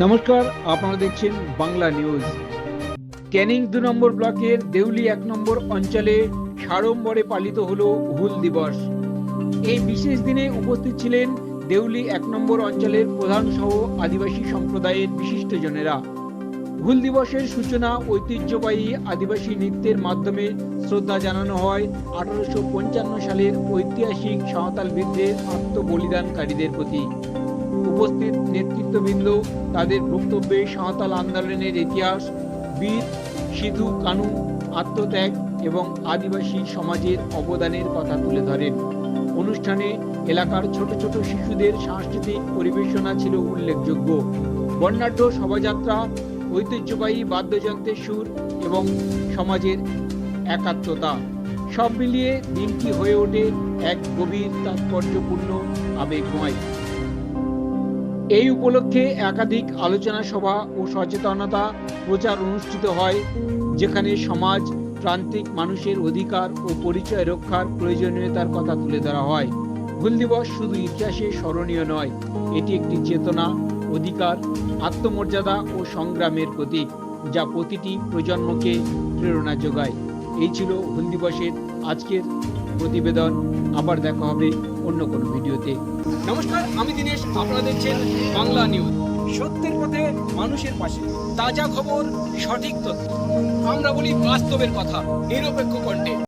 নমস্কার, আপনারা দেখছেন বাংলা নিউজ। ক্যানিং দু নম্বর ব্লকের দেউলি এক নম্বর অঞ্চলে সাড়ম্বরে পালিত হলো হুল দিবস। এই বিশেষ দিনে উপস্থিত ছিলেন দেউলি এক নম্বর অঞ্চলের প্রধান সহ আদিবাসী সম্প্রদায়ের বিশিষ্টজনেরা হুল দিবসের সূচনা ঐতিহ্যবাহী আদিবাসী নৃত্যের মাধ্যমে শ্রদ্ধা জানানো হয় আঠারোশো পঞ্চান্ন সালের ঐতিহাসিক সাঁওতাল বৃদ্ধের আত্মবলিদানকারীদের প্রতি। উপস্থিত নেতৃত্ববৃন্দ, তাদের বক্তব্যে সাঁওতাল আন্দোলনের ইতিহাস, বীর, সিধু, কানু, আত্মত্যাগ এবং আদিবাসী সমাজের অবদানের কথা তুলে ধরেন। অনুষ্ঠানে এলাকার ছোট ছোট শিশুদের সাংস্কৃতিক পরিবেশনা ছিল উল্লেখযোগ্য। বর্ণাঢ্য শোভাযাত্রা, ঐতিহ্যবাহী বাদ্যযন্ত্রের সুর এবং সমাজের একাত্মতা, সব মিলিয়ে দিনটি হয়ে ওঠে এক গভীর, তাৎপর্যপূর্ণ আবেগময়। এই উপলক্ষে একাধিক আলোচনা সভা ও সচেতনতা প্রচার অনুষ্ঠিত হয়, যেখানে সমাজ, প্রান্তিক মানুষের অধিকার ও পরিচয় রক্ষার প্রয়োজনীয়তার কথা তুলে ধরা হয়। হুল দিবস শুধু ইতিহাসে স্মরণীয় নয়, এটি একটি চেতনা, অধিকার, আত্মমর্যাদা ও সংগ্রামের প্রতীক, যা প্রতিটি প্রজন্মকে প্রেরণা যোগায়। এই ছিল হুল দিবসের আজকের প্রতিবেদন। আবার দেখা হবে অন্য কোনো ভিডিওতে। নমস্কার, আমি দিনেশ আপনারা দেখছেন বাংলা নিউজ। সত্যের পথে মানুষের পাশে, তাজা খবর, সঠিক তথ্য। আমরা বলি বাস্তবের কথা, নিরপেক্ষ কণ্ঠে